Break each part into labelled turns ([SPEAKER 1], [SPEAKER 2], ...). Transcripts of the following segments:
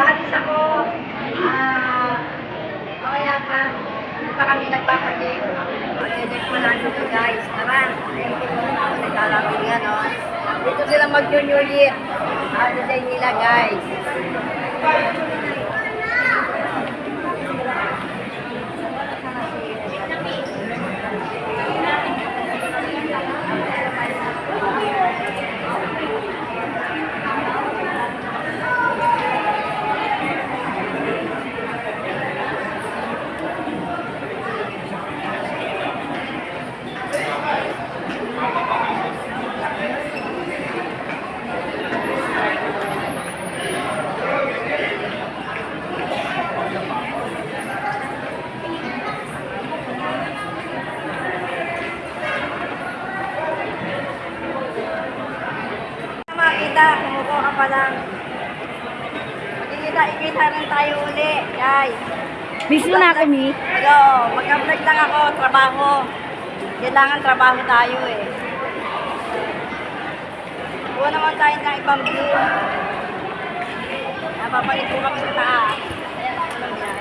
[SPEAKER 1] Nag-aalis ako. Ah, mamaya pa. Hindi pa kami nagpapatik. Mag-edit pa lang ito guys. Tara. Naglalapit nga no. Dito sila mag-New Year. Holiday nila guys. Makita, kumukuha ka pa lang. Magkikita, ikita rin tayo uli, guys.
[SPEAKER 2] Miss mo na ako, Mi.
[SPEAKER 1] Hello, magka-vlog lang ako, trabaho. Kailangan trabaho tayo eh. Kuha naman tayo ng ibang view. Napapalit po kami sa taas. Ayan, ako lang yan.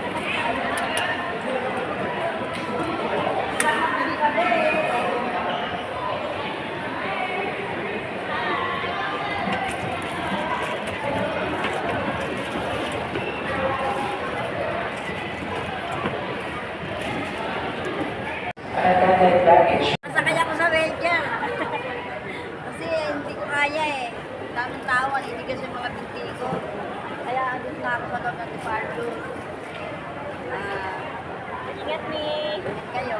[SPEAKER 1] Masakay ako sa wheelchair. Kasi hindi ko kaya eh. Daming tao, naninigas yung mga binti ko. Kaya sa loob ng departure. Ah,
[SPEAKER 2] Ingat,
[SPEAKER 1] kayo.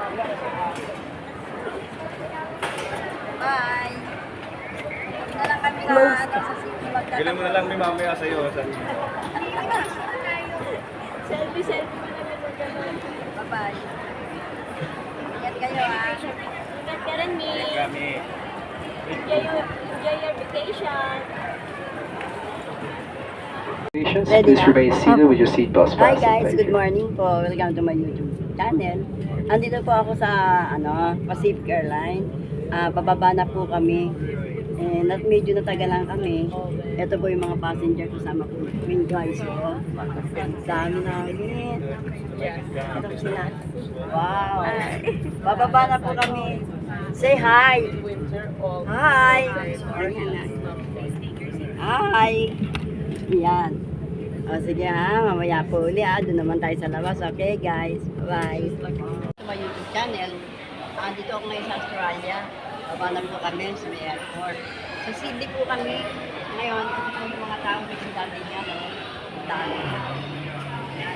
[SPEAKER 1] Bye. Hindi na lang kami na ano, sa city magtatapos.
[SPEAKER 3] Bilang mo na lang may mamaya sa'yo.
[SPEAKER 2] Selfie, selfie mo naman.
[SPEAKER 1] Bye-bye. Ingat kayo ah.
[SPEAKER 2] Ingat ka rin, Mi.
[SPEAKER 3] Kami.
[SPEAKER 2] Enjoy your, enjoy your vacation.
[SPEAKER 4] Patients,
[SPEAKER 1] Ready
[SPEAKER 4] please
[SPEAKER 1] na?
[SPEAKER 4] remain seated with your seatbelts
[SPEAKER 1] Hi
[SPEAKER 4] fastened.
[SPEAKER 1] guys,
[SPEAKER 4] Thank
[SPEAKER 1] good
[SPEAKER 4] you.
[SPEAKER 1] morning po. Welcome to my YouTube channel. Andito po ako sa ano, Pacific Airline. Ah, bababa na po kami. Eh, nat medyo natagalan kami. Ito po yung mga passenger kasama ko. Yung guys ko. Ang dami namin. Ito sila. Wow. Bababa na po kami. Say hi. Hi. Ayan na. Hi. Yan. O sige ha, mamaya po uli ha. Doon naman tayo sa labas. Okay guys. Bye. Sa my YouTube channel. Ah, dito ako ngayon sa Australia. Babanap po kami sa may airport. Sa Sydney po kami. Ngayon, yung mga tao may sundali niya. No? Ang dami.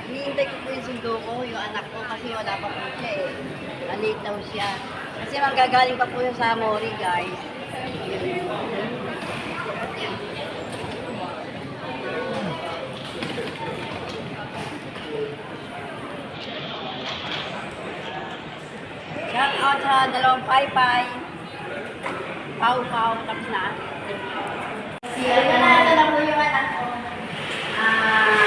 [SPEAKER 1] Hinihintay ko po yung sundo ko, yung anak ko, kasi wala pa po siya eh. Na-late daw siya. Kasi manggagaling pa po yung sa Mori, guys. Shout out sa dalawang paypay. Pau pau, tapos na. Siya na na po yung anak ko. Ah,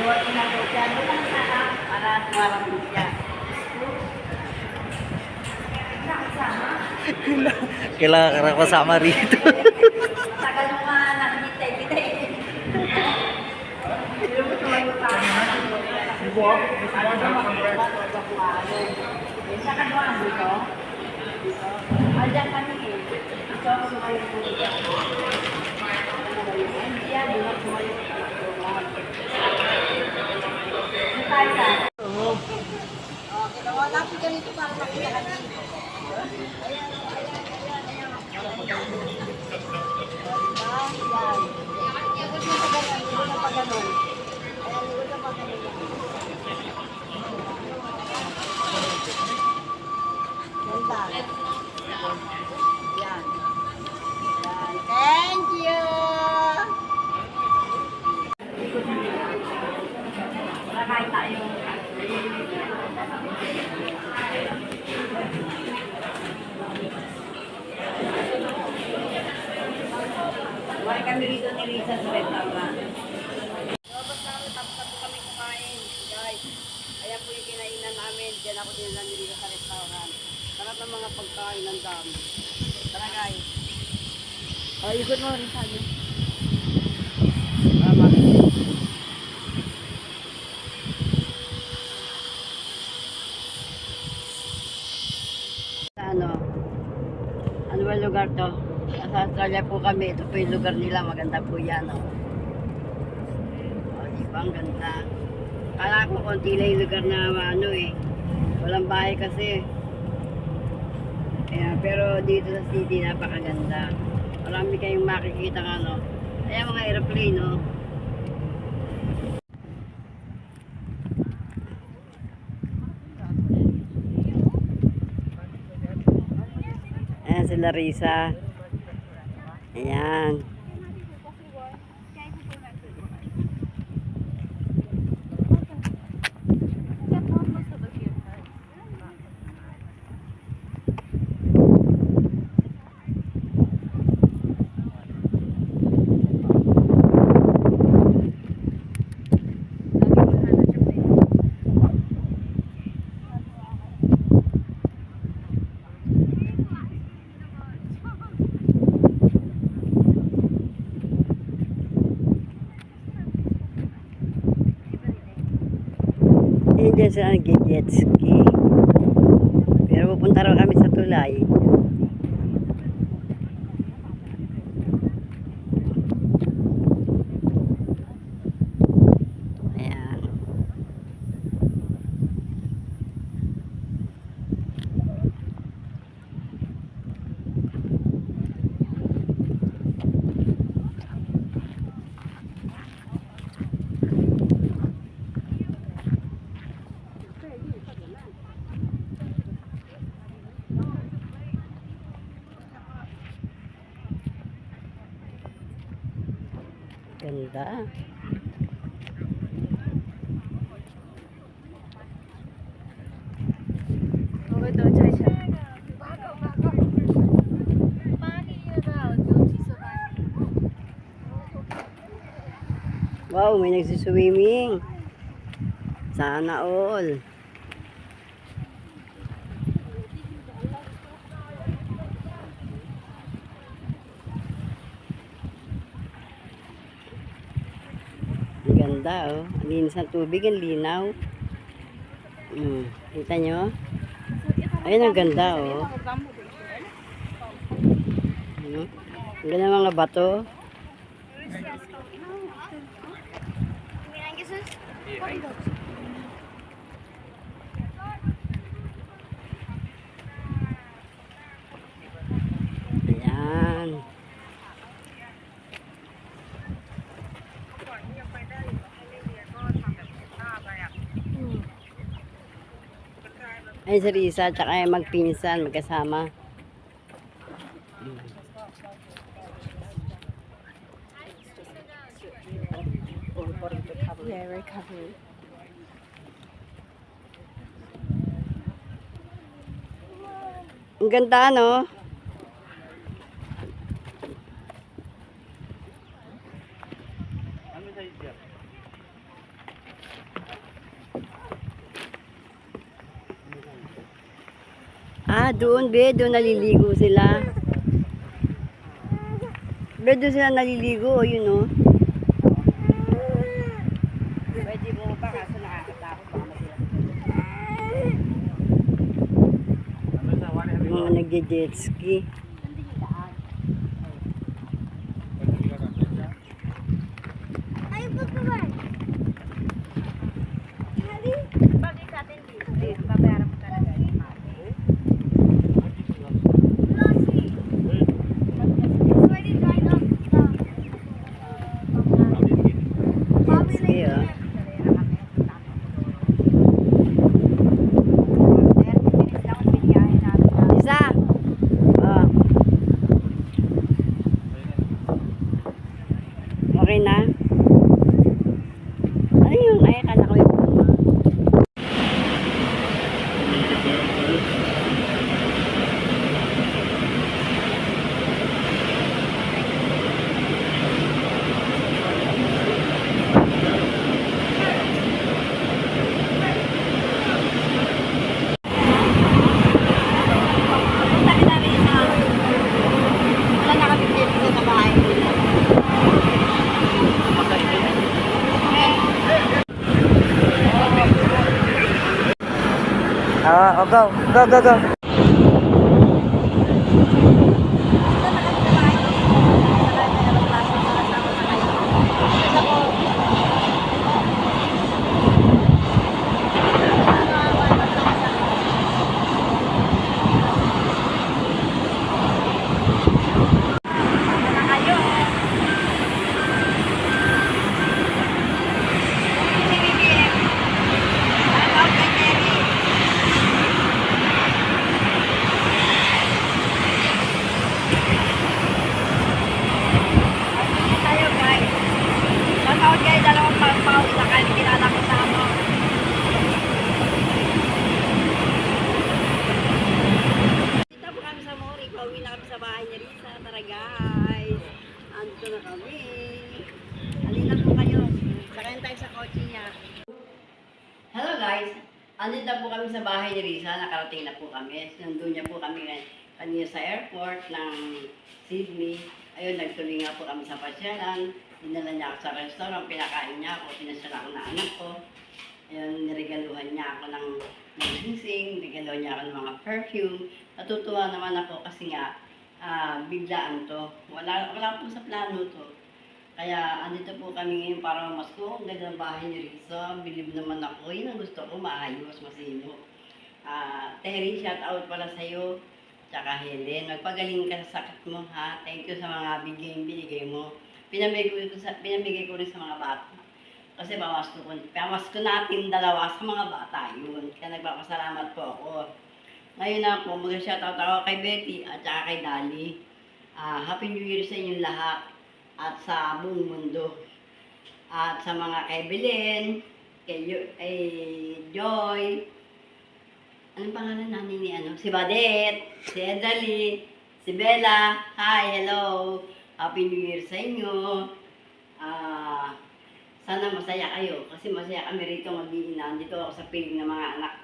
[SPEAKER 1] doon na po siya. Doon lang sa anak para sumarap po siya.
[SPEAKER 4] Kailangan ka na kasama rito.
[SPEAKER 1] Tagal mo nga nakikita kita eh. Pero mo tumayo pa ako. Sa kanuan dito? Dito? Andiyan kami eh. Ito ako tumayo po dito. Hindi yan, doon ako tumayo. Doon tayo sa. Kakain tayo. Wala kami rito ni Risa sa restaurant. Labas namin, tapos kami kumain, guys. Ayan po yung kinainan namin. Diyan ako dinala ni Risa sa restaurant. Sarap ng mga pagkain ng dami. Tara guys. Oh, ikot mo rin. Tama. Papasyalya po kami. Ito po yung lugar nila. Maganda po yan. Oh. Oh, di ganda. Kala ko konti lang yung lugar na ano eh. Walang bahay kasi. Kaya, pero dito sa city, napakaganda. Marami kayong makikita ng ano. Kaya mga aeroplane, no? Ayan si Larissa. Ayan. Sila nag-jet ski. Pero pupunta raw kami sa tulay. Ayan. Ganda. Wow, may nagsiswimming. Sana all. Ang ganda oh. Ang linis ng tubig, ang linaw. Mm. Kita nyo? Ayun ang ganda oh. Ano? Ang ganda ng mga bato. Ayan. Ay, si Risa, tsaka yung magpinsan, magkasama.
[SPEAKER 2] Yeah, recovery.
[SPEAKER 1] Ang ganda, no? Ah, doon, be. Doon naliligo sila. Be, doon sila naliligo, oh, yun, oh. Pwede mo pa kaso nakakatakot baka masila. Mga nagje-jet ski. 啊，我 go go go go。na guys. Andito na kami. Halina po kayo.
[SPEAKER 4] Sakayan tayo sa kotse niya. Hello guys.
[SPEAKER 1] Andito na po kami sa bahay ni Risa. Nakarating na po kami. Nandun niya po kami kanina sa airport ng Sydney. Ayun, nagtuloy nga po kami sa pasyalan. Dinala niya ako sa restaurant. Pinakain niya ako. Pinasyala ko na anak ko. Ayun, niregaluhan niya ako ng ng sing, regalo niya ako ng mga perfume. Natutuwa naman ako kasi nga, ah, biglaan to. Wala, wala po sa plano to. Kaya andito po kami ngayon para mamasko. Ang ganda ng bahay ni Risa. Bilib naman ako. Yun ang gusto ko, maayos, masino. Ah, Terry, shout out pala sa'yo. Tsaka Helen, magpagaling ka sa sakit mo ha. Thank you sa mga bigay binigay mo. Pinamigay ko, sa, pinamigay ko rin sa mga bata. Kasi pamasko ko, pamasko natin dalawa sa mga bata yun. Kaya nagpapasalamat po ako. Ngayon na po, mag-shout out ako kay Betty at saka kay Dali. Ah, Happy New Year sa inyong lahat at sa buong mundo. At sa mga kay Belen, kay, kay Joy, anong pangalan namin ni ano? Si Badet, si Edalie, si Bella. Hi, hello. Happy New Year sa inyo. Ah, sana masaya kayo kasi masaya kami rito mag-iinan. Dito ako sa piling ng mga anak.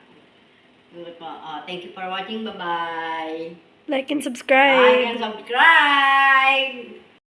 [SPEAKER 1] Ah, thank you for watching. Bye-bye.
[SPEAKER 5] Like and
[SPEAKER 1] Like
[SPEAKER 5] subscribe.
[SPEAKER 1] and subscribe!